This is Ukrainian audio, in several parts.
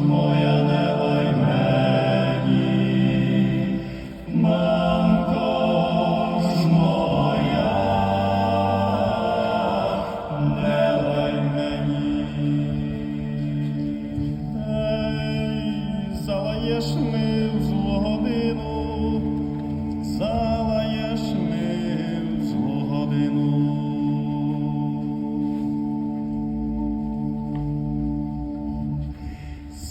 моя не мені, мамко ж моя, не мені. Залаєш ми.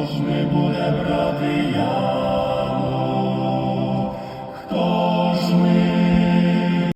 поміж ми буде брат.